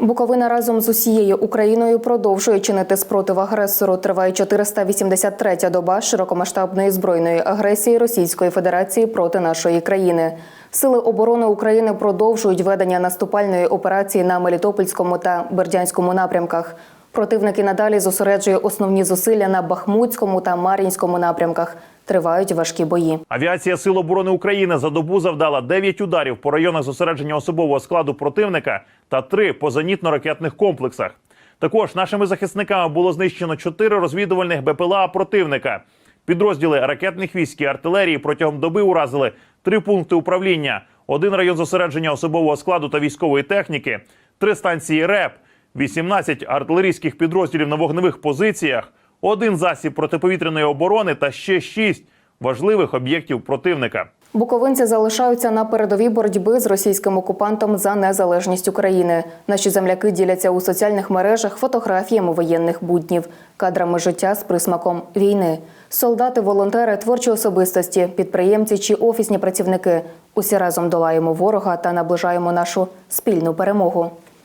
Буковина разом з усією Україною продовжує чинити спротив агресору. Триває 483-я доба широкомасштабної збройної агресії Російської Федерації проти нашої країни. Сили оборони України продовжують ведення наступальної операції на Мелітопольському та Бердянському напрямках. Противник і надалі зосереджує основні зусилля на Бахмутському та Мар'їнському напрямках. Тривають важкі бої. Авіація Сил оборони України за добу завдала 9 ударів по районах зосередження особового складу противника та 3 по зенітно-ракетних комплексах. Також нашими захисниками було знищено 4 розвідувальних БПЛА противника. Підрозділи ракетних військ і артилерії протягом доби уразили 3 пункти управління, один район зосередження особового складу та військової техніки, 3 станції РЕП, 18 артилерійських підрозділів на вогневих позиціях, один засіб протиповітряної оборони та ще 6 важливих об'єктів противника. Буковинці залишаються на передовій боротьби з російським окупантом за незалежність України. Наші земляки діляться у соціальних мережах фотографіями воєнних буднів, кадрами життя з присмаком війни. Солдати, волонтери, творчі особистості, підприємці чи офісні працівники. Усі разом долаємо ворога та наближаємо нашу спільну перемогу.